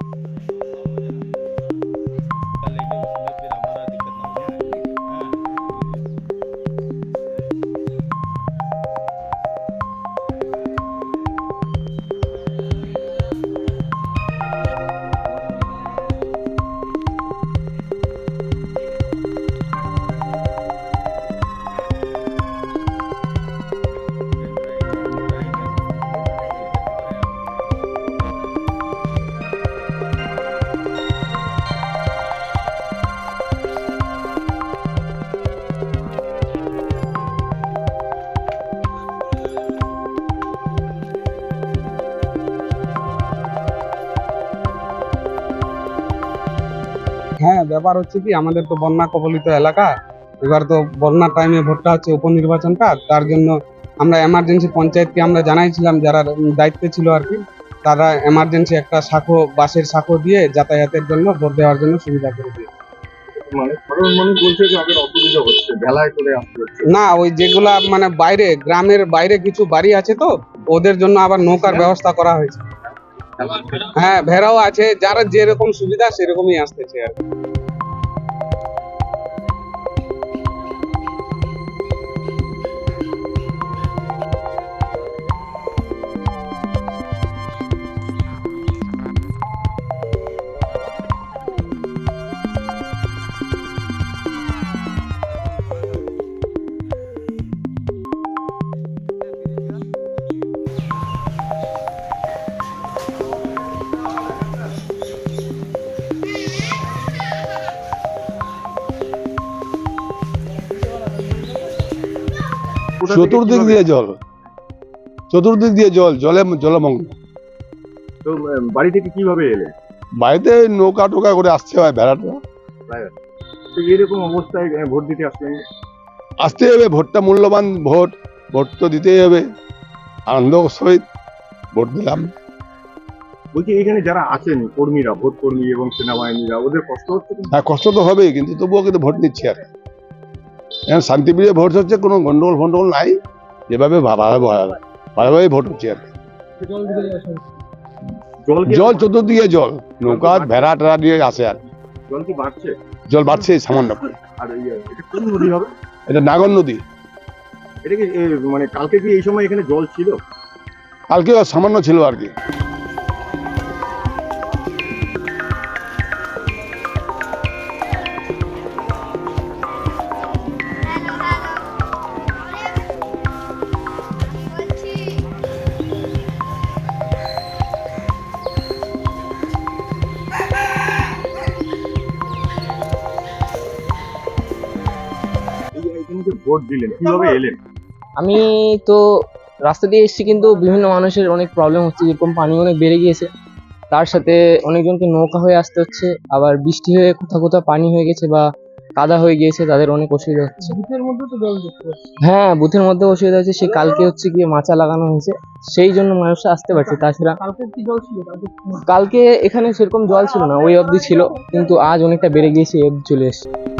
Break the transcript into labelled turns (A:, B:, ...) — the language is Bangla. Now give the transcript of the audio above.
A: Thank you. হ্যাঁ ব্যাপার হচ্ছে কি আমাদের তো বন্যা কবলিত এলাকা। এবার তো বন্যার টাইমে ভোটটা হচ্ছে উপনির্বাচনটা তার জন্য আমরা এমার্জেন্সি পঞ্চায়েতকে আমরা জানাইছিলাম যারা দায়িত্বে ছিল আর কি তারা এমার্জেন্সি একটা শাখো বাসের শাখো দিয়ে যাতায়াতের জন্য ভোট দেওয়ার জন্য সুবিধা করে দিয়েছে।
B: মানে
A: না ওই যেগুলা মানে বাইরে গ্রামের বাইরে কিছু বাড়ি আছে তো ওদের জন্য আবার নৌকার ব্যবস্থা করা হয়েছে। হ্যাঁ ভেড়াও আছে যারা যেরকম সুবিধা সেরকমই আসতেছে আর
B: কোথা
C: চতুর্দিক দিয়ে জল। চতুর্দিক দিয়ে জল জলে জলমগ্ন
B: তো আহ, বাড়ি থেকে কীভাবে এলে?
C: বাড়িতে ওই নৌকা টোকা করে আসতে হয় ভেড়াটা
B: তো এরকম অবস্থায় আহ, ভোট দিতে আসলেন
C: আসতে হবে ভোটটা মূল্যবান ভোট ভোট তো দিতেই হবে। আনন্দ সহিত ভোট দিলাম।
B: বলছি এখানে যারা আছেন কর্মীরা ভোট কর্মী এবং সেনাবাহিনীরা ওদের কষ্ট হচ্ছে?
C: হ্যাঁ কষ্ট তো হবেই কিন্তু তবুও কিন্তু ভোট নিচ্ছে আর এখন শান্তিপ্রিয় ভোট হচ্ছে কোনো গন্ডগোল ফন্ডগোল নাই। যেভাবে ভালোভাবে ভোট হচ্ছে আর
B: জল
C: চতুর্দিকে জল নৌকা ভেড়া টেড়া দিয়ে আসে আর।
B: জল কি বাড়ছে?
C: সামান্য।
B: এটা
C: নাগর নদী।
B: এটা কি মানে কালকে কি এই সময় এখানে জল ছিল?
C: কালকে সামান্য ছিল আর কি।
B: এখানে যে ভোট দিলেন কীভাবে এলেন?
D: আমি তো রাস্তা দিয়ে এসেছি কিন্তু বিভিন্ন মানুষের অনেক প্রবলেম হচ্ছে যেরকম পানি অনেক বেড়ে গিয়েছে। তার সাথে অনেকজনকে নৌকা হয়ে আসতে হচ্ছে আবার বৃষ্টি হয়ে কোথাও কোথাও পানি হয়ে গেছে বা কাদা হয়ে গিয়েছে তাদের অনেক অসুবিধা হচ্ছে। বুথের মধ্যে তো জল হ্যাঁ বুথের মধ্যে অসুবিধা হচ্ছে সে কালকে হচ্ছে গিয়ে মাচা লাগানো হয়েছে সেই জন্য মানুষ আসতে পারছে। তাছাড়া কালকে কি জল ছিল? কালকে এখানে সেরকম জল ছিল না ওই অবধি ছিল কিন্তু আজ অনেকটা বেড়ে গিয়েছে এই অবধি চলে এসেছে।